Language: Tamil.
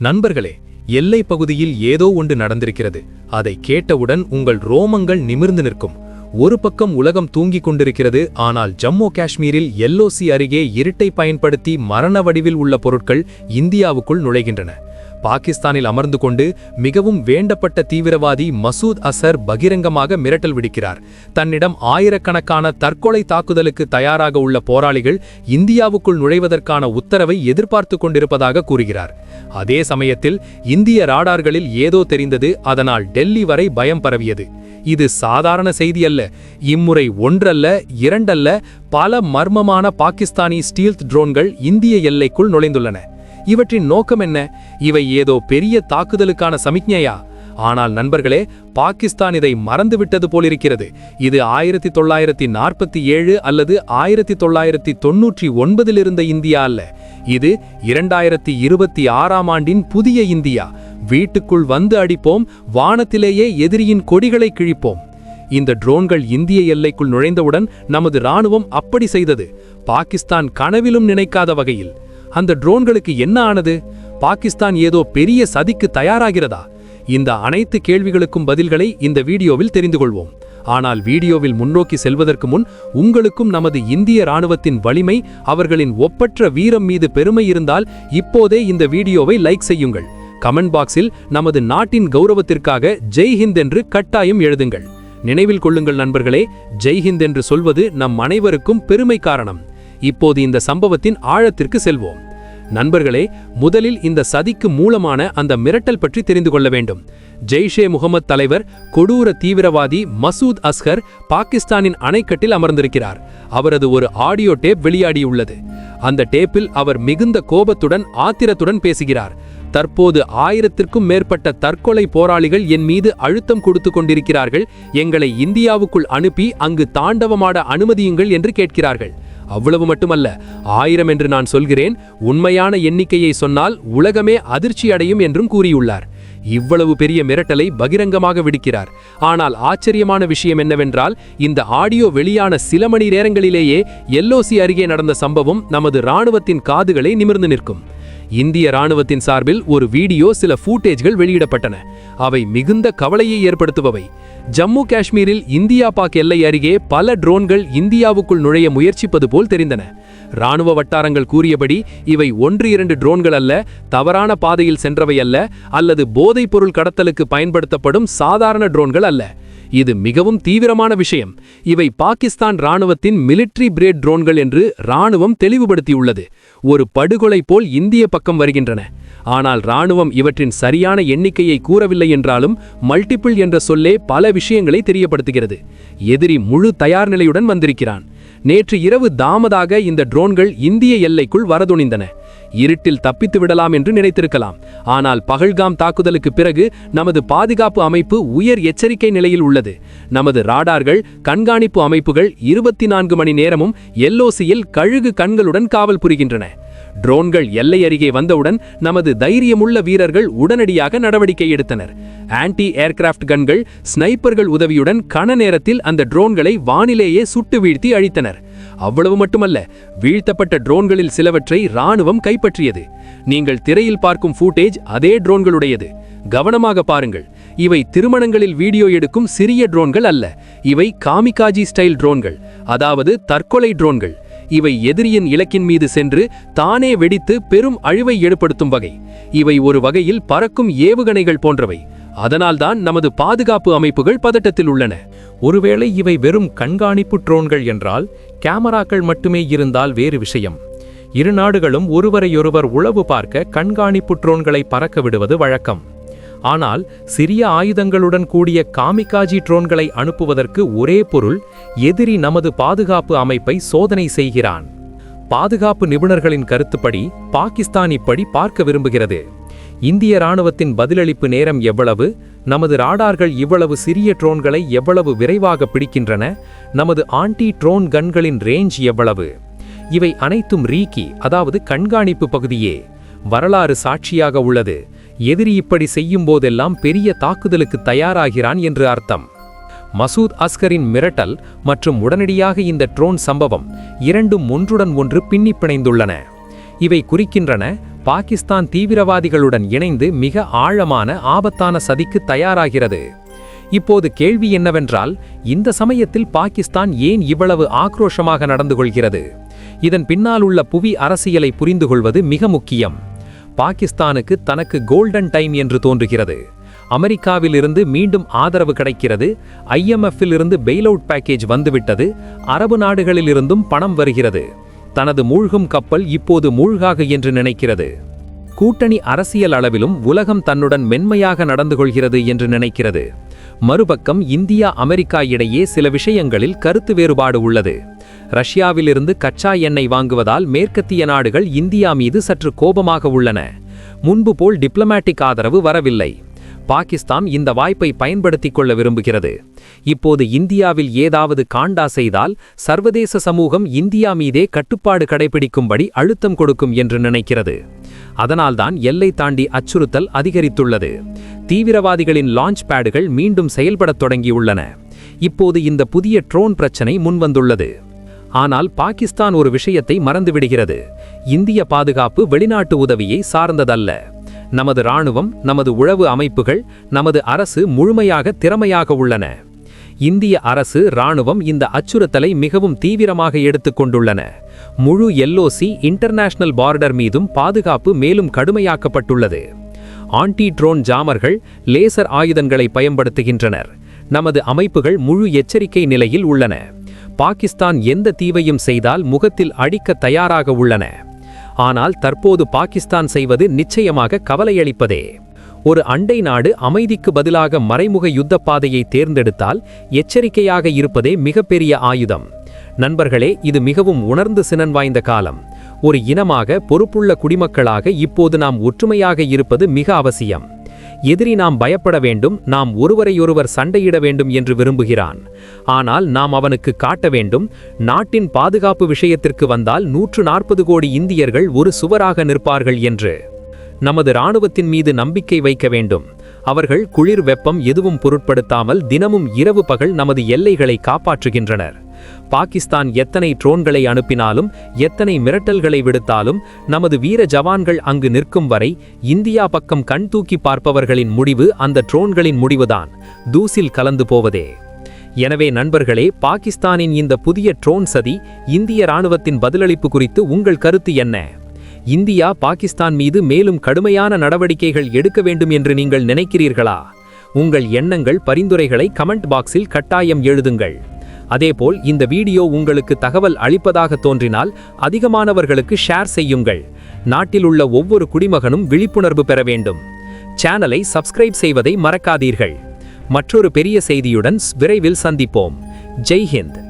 நண்பர்களே எல்லை பகுதியில் ஏதோ ஒன்று நடந்திருக்கிறது. அதை கேட்டவுடன் உங்கள் ரோமங்கள் நிமிர்ந்து நிற்கும். ஒரு பக்கம் உலகம் தூங்கிக் கொண்டிருக்கிறது ஆனால் ஜம்மு காஷ்மீரில் எல்ஓசி அருகே இருட்டை பயன்படுத்தி மரண வடிவில் உள்ள பொருட்கள் இந்தியாவுக்குள் நுழைகின்றன. பாகிஸ்தானில் அமர்ந்து கொண்டு மிகவும் வேண்டப்பட்ட தீவிரவாதி மசூத் அசர் பகிரங்கமாக மிரட்டல் விடுக்கிறார். தன்னிடம் ஆயிரக்கணக்கான தற்கொலை தாக்குதலுக்கு தயாராக உள்ள போராளிகள் இந்தியாவுக்குள் நுழைவதற்கான உத்தரவை எதிர்பார்த்து கொண்டிருப்பதாக கூறுகிறார். அதே சமயத்தில் இந்திய ராடார்களில் ஏதோ தெரிந்தது அதனால் டெல்லி வரை பயம் பரவியது. இது சாதாரண செய்தி அல்ல இம்முறை ஒன்றல்ல இரண்டல்ல பல மர்மமான பாகிஸ்தானி ஸ்டீல்த் ட்ரோன்கள் இந்திய எல்லைக்குள் நுழைந்துள்ளன. இவற்றின் நோக்கம் என்ன? இவை ஏதோ பெரிய தாக்குதலுக்கான சமிக்ஞையா? ஆனால் நண்பர்களே பாகிஸ்தான் இதை மறந்துவிட்டது போலிருக்கிறது. இது ஆயிரத்தி தொள்ளாயிரத்தி நாற்பத்தி ஏழு அல்லது ஆயிரத்தி தொள்ளாயிரத்தி தொன்னூற்றி ஒன்பதில் இருந்த இந்தியா அல்ல. இது இரண்டாயிரத்தி இருபத்தி ஆறாம் ஆண்டின் புதிய இந்தியா. வீட்டுக்குள் வந்து அடிப்போம் வானத்திலேயே எதிரியின் கொடிகளை கிழிப்போம். இந்த ட்ரோன்கள் இந்திய எல்லைக்குள் நுழைந்தவுடன் நமது ராணுவம் அப்படி செய்தது. பாகிஸ்தான் கனவிலும் நினைக்காத வகையில். அந்த ட்ரோன்களுக்கு என்ன ஆனது? பாகிஸ்தான் ஏதோ பெரிய சதிக்கு தயாராகிறதா? இந்த அனைத்து கேள்விகளுக்கும் பதில்களை இந்த வீடியோவில் தெரிந்து கொள்வோம். ஆனால் வீடியோவில் முன்னோக்கி செல்வதற்கு முன் உங்களுக்கும் நமது இந்திய ராணுவத்தின் வலிமை அவர்களின் ஒப்பற்ற வீரம் மீது பெருமை இருந்தால் இப்போதே இந்த வீடியோவை லைக் செய்யுங்கள். கமெண்ட் பாக்ஸில் நமது நாட்டின் கௌரவத்திற்காக ஜெய் ஹிந்த் என்று கட்டாயம் எழுதுங்கள். நினைவில் கொள்ளுங்கள் நண்பர்களே ஜெய் ஹிந்த் என்று சொல்வது நம் அனைவருக்கும் பெருமை காரணம். இப்போது இந்த சம்பவத்தின் ஆழத்திற்கு செல்வோம். நண்பர்களே முதலில் இந்த சதிக்கு மூலமான அந்த மிரட்டல் பற்றி தெரிந்து கொள்ள வேண்டும். ஜெய்ஷே முகமது தலைவர் கொடூர தீவிரவாதி மசூத் அஸ்கர் பாகிஸ்தானின் அணைக்கட்டில் அமர்ந்திருக்கிறார். அவரது ஒரு ஆடியோ டேப் வெளியாடியுள்ளது அந்த டேப்பில் அவர் மிகுந்த கோபத்துடன் ஆத்திரத்துடன் பேசுகிறார். தற்போது ஆயிரத்திற்கும் மேற்பட்ட தற்கொலை போராளிகள் என் மீது அழுத்தம் கொடுத்து கொண்டிருக்கிறார்கள். எங்களை இந்தியாவுக்குள் அனுப்பி அங்கு தாண்டவமாட அனுமதியுங்கள் என்று கேட்கிறார்கள். அவ்வளவு மட்டுமல்ல ஆயிரம் என்று நான் சொல்கிறேன் உண்மையான எண்ணிக்கையை சொன்னால் உலகமே அதிர்ச்சி அடையும் என்றும் கூறியுள்ளார். இவ்வளவு பெரிய மிரட்டலை பகிரங்கமாக விடுக்கிறார். ஆனால் ஆச்சரியமான விஷயம் என்னவென்றால் இந்த ஆடியோ வெளியான சில மணி நேரங்களிலேயே எல்ஓசி அருகே நடந்த சம்பவம் நமது ராணுவத்தின் காதுகளை நிமிர்ந்து நிற்கும். இந்திய ராணுவத்தின் சார்பில் ஒரு வீடியோ சில ஃபூட்டேஜ்கள் வெளியிடப்பட்டன. அவை மிகுந்த கவலையை ஏற்படுத்துபவை. ஜம்மு காஷ்மீரில் இந்தியா பாக் எல்லை அருகே பல ட்ரோன்கள் இந்தியாவுக்குள் நுழைய முயற்சிப்பது போல் தெரிந்தன. ராணுவ வட்டாரங்கள் கூறியபடி இவை ஒன்று இரண்டு ட்ரோன்கள் அல்ல தவறான பாதையில் சென்றவை அல்ல அல்லது போதைப் பொருள் கடத்தலுக்கு பயன்படுத்தப்படும் சாதாரண ட்ரோன்கள் அல்ல. இது மிகவும் தீவிரமான விஷயம். இவை பாகிஸ்தான் ராணுவத்தின் மிலிட்ரி பிரேட் ட்ரோன்கள் என்று ராணுவம் தெளிவுபடுத்தியுள்ளது. ஒரு படுகொலை போல் இந்திய பக்கம் வருகின்றன. ஆனால் ராணுவம் இவற்றின் சரியான எண்ணிக்கையை கூறவில்லை என்றாலும் மல்டிபிள் என்ற சொல்லே பல விஷயங்களை தெரியப்படுத்துகிறது. எதிரி முழு தயார் நிலையுடன் வந்திருக்கிறான். நேற்று இரவு தாமதாக இந்த ட்ரோன்கள் இந்திய எல்லைக்குள் வரதுணிந்தன. இருட்டில் தப்பித்து விடலாம் என்று நினைத்திருக்கலாம். ஆனால் பகல்காம் தாக்குதலுக்கு பிறகு நமது பாதுகாப்பு அமைப்பு உயர் எச்சரிக்கை நிலையில் உள்ளது. நமது ராடார்கள் கண்காணிப்பு அமைப்புகள் இருபத்தி நான்கு மணி நேரமும் எல்ஓசியில் கழுகு கண்களுடன் காவல் புரிகின்றன. ட்ரோன்கள் எல்லை அருகே வந்தவுடன் நமது தைரியமுள்ள வீரர்கள் உடனடியாக நடவடிக்கை எடுத்தனர். ஆன்டி ஏர்கிராஃப்ட் கன்கள் ஸ்னைப்பர்கள் உதவியுடன் கன நேரத்தில் அந்த ட்ரோன்களை வானிலேயே சுட்டு வீழ்த்தி அழித்தனர். அவ்வளவு மட்டுமல்ல வீழ்த்தப்பட்ட ட்ரோன்களில் சிலவற்றை ராணுவம் கைப்பற்றியது. நீங்கள் திரையில் பார்க்கும் ஃபூட்டேஜ் அதே ட்ரோன்களுடையது. கவனமாக பாருங்கள் இவை திருமணங்களில் வீடியோ எடுக்கும் சிறிய ட்ரோன்கள் அல்ல இவை காமிகாஜி ஸ்டைல் ட்ரோன்கள் அதாவது தற்கொலை ட்ரோன்கள். இவை எதிரியின் இலக்கின் மீது சென்று தானே வெடித்து பெரும் அழிவை ஏற்படுத்தும் வகை. இவை ஒரு வகையில் பறக்கும் ஏவுகணைகள் போன்றவை. அதனால்தான் நமது பாதுகாப்பு அமைப்புகள் பதட்டத்தில் உள்ளன. ஒருவேளை இவை வெறும் கண்காணிப்பு ட்ரோன்கள் என்றால் கேமராக்கள் மட்டுமே இருந்தால் வேறு விஷயம். இரு நாடுகளும் ஒருவரையொருவர் உளவு பார்க்க கண்காணிப்பு ட்ரோன்களை பறக்க விடுவது வழக்கம். ஆனால் சிறிய ஆயுதங்களுடன் கூடிய காமிகாஜி ட்ரோன்களை அனுப்புவதற்கு ஒரே பொருள் எதிரி நமது பாதுகாப்பு அமைப்பை சோதனை செய்கிறான். பாதுகாப்பு நிபுணர்களின் கருத்துப்படி பாகிஸ்தான் இப்படி பார்க்க விரும்புகிறது. இந்திய ராணுவத்தின் பதிலளிப்பு நேரம் எவ்வளவு? நமது ராடார்கள் இவ்வளவு சிறிய ட்ரோன்களை எவ்வளவு விரைவாக பிடிக்கின்றன? நமது ஆன்டி ட்ரோன் கன்களின் ரேஞ்ச் எவ்வளவு? இவை அனைத்தும் ரீக்கி அதாவது கண்காணிப்பு பகுதியே. வரலாறு சாட்சியாக உள்ளது. எதிரி இப்படி செய்யும் போதெல்லாம் பெரிய தாக்குதலுக்கு தயாராகிறான் என்று அர்த்தம். மசூத் அஸ்கரின் மிரட்டல் மற்றும் உடனடியாக இந்த ட்ரோன் சம்பவம் இரண்டும் ஒன்றுடன் ஒன்று பின்னிப்பிணைந்துள்ளன. இவை குறிக்கின்றன. பாகிஸ்தான் தீவிரவாதிகளுடன் இணைந்து மிக ஆழமான ஆபத்தான சதிக்கு தயாராகிறது. இப்போது கேள்வி என்னவென்றால் இந்த சமயத்தில் பாகிஸ்தான் ஏன் இவ்வளவு ஆக்ரோஷமாக நடந்து கொள்கிறது? இதன் பின்னால் உள்ள புவி அரசியலை புரிந்து கொள்வது மிக முக்கியம். பாகிஸ்தானுக்கு தனக்கு கோல்டன் டைம் என்று தோன்றுகிறது. அமெரிக்காவிலிருந்து மீண்டும் ஆதரவு கிடைக்கிறது. ஐஎம்எஃப்பில் இருந்து பெயிலவுட் பேக்கேஜ் வந்துவிட்டது. அரபு நாடுகளிலிருந்தும் பணம் வருகிறது. தனது மூழ்கும் கப்பல் இப்போது மூழ்காக என்று நினைக்கிறது. கூட்டணி அரசியல் அளவிலும் உலகம் தன்னுடன் மென்மையாக நடந்து கொள்கிறது என்று நினைக்கிறது. மறுபக்கம் இந்தியா அமெரிக்கா இடையே சில விஷயங்களில் கருத்து வேறுபாடு உள்ளது. ரஷ்யாவிலிருந்து கச்சா எண்ணெய் வாங்குவதால் மேற்கத்திய நாடுகள் இந்தியா மீது சற்று கோபமாக உள்ளன. முன்பு போல் டிப்ளமேட்டிக் ஆதரவு வரவில்லை. பாகிஸ்தான் இந்த வாய்ப்பை பயன்படுத்திக் கொள்ள விரும்புகிறது. இப்போது இந்தியாவில் ஏதாவது காண்டா செய்தால் சர்வதேச சமூகம் இந்தியா மீதே கட்டுப்பாடு கடைபிடிக்கும்படி அழுத்தம் கொடுக்கும் என்று நினைக்கிறது. அதனால்தான் எல்லை தாண்டி அச்சுறுத்தல் அதிகரித்துள்ளது. தீவிரவாதிகளின் லான்ச் பேடுகள் மீண்டும் செயல்படத் தொடங்கியுள்ளன. இப்போது இந்த புதிய ட்ரோன் பிரச்சனை முன்வந்துள்ளது. ஆனால் பாகிஸ்தான் ஒரு விஷயத்தை மறந்துவிடுகிறது. இந்திய பாதுகாப்பு வெளிநாட்டு உதவியை சார்ந்ததல்ல. நமது இராணுவம் நமது உழவு அமைப்புகள் நமது அரசு முழுமையாக திறமையாக உள்ளன. இந்திய அரசு இராணுவம் இந்த அச்சுறுத்தலை மிகவும் தீவிரமாக எடுத்துக்கொண்டுள்ளன முழு எல்ஓசி இன்டர்நேஷனல் பார்டர் மீதும் பாதுகாப்பு மேலும் கடுமையாக்கப்பட்டுள்ளது. ஆன்டி ட்ரோன் ஜாமர்கள் லேசர் ஆயுதங்களை பயன்படுத்துகின்றனர். நமது அமைப்புகள் முழு எச்சரிக்கை நிலையில் உள்ளன. பாகிஸ்தான் எந்த தீவையும் செய்தால் முகத்தில் அடிக்க தயாராக உள்ளன. ஆனால் தற்போது பாகிஸ்தான் செய்வது நிச்சயமாக கவலையளிப்பதே. ஒரு அண்டை நாடு அமைதிக்கு பதிலாக மறைமுக யுத்தப் பாதையை தேர்ந்தெடுத்தால் எச்சரிக்கையாக இருப்பதே மிகப்பெரிய ஆயுதம். நண்பர்களே இது மிகவும் உணர்ந்து சினன் வாய்ந்த காலம். ஒரு இனமாக பொறுப்புள்ள குடிமக்களாக இப்போது நாம் ஒற்றுமையாக இருப்பது மிக அவசியம். எதிரி நாம் பயப்பட வேண்டும் நாம் ஒருவரையொருவர் சண்டையிட வேண்டும் என்று விரும்புகிறான். ஆனால் நாம் அவனுக்கு காட்ட வேண்டும் நாட்டின் பாதுகாப்பு விஷயத்திற்கு வந்தால் நூற்று நாற்பது கோடி இந்தியர்கள் ஒரு சுவராக நிற்பார்கள் என்று. நமது இராணுவத்தின் மீது நம்பிக்கை வைக்க வேண்டும். அவர்கள் குளிர் வெப்பம் எதுவும் பொருட்படுத்தாமல் தினமும் இரவு பகல் நமது எல்லைகளை காப்பாற்றுகின்றனர். பாகிஸ்தான் எத்தனை ட்ரோன்களை அனுப்பினாலும் எத்தனை மிரட்டல்களை விடுத்தாலும் நமது வீர ஜவான்கள் அங்கு நிற்கும் வரை இந்தியா பக்கம் கண் தூக்கி பார்ப்பவர்களின் முடிவு அந்த ட்ரோன்களின் முடிவுதான். தூசில் கலந்து போவதே. எனவே நண்பர்களே பாகிஸ்தானின் இந்த புதிய ட்ரோன் சதி இந்திய ராணுவத்தின் பதிலளிப்பு குறித்து உங்கள் கருத்து என்ன? இந்தியா பாகிஸ்தான் மீது மேலும் கடுமையான நடவடிக்கைகள் எடுக்க வேண்டும் என்று நீங்கள் நினைக்கிறீர்களா? உங்கள் எண்ணங்கள் பரிந்துரைகளை கமெண்ட் பாக்ஸில் கட்டாயம் எழுதுங்கள். அதேபோல் இந்த வீடியோ உங்களுக்கு தகவல் அளிப்பதாக தோன்றினால் அதிகமானவர்களுக்கு ஷேர் செய்யுங்கள். நாட்டில் உள்ள ஒவ்வொரு குடிமகனும் விழிப்புணர்வு பெற வேண்டும். சேனலை சப்ஸ்கிரைப் செய்வதை மறக்காதீர்கள். மற்றொரு பெரிய செய்தியுடன் விரைவில் சந்திப்போம். ஜெய் ஹிந்த்.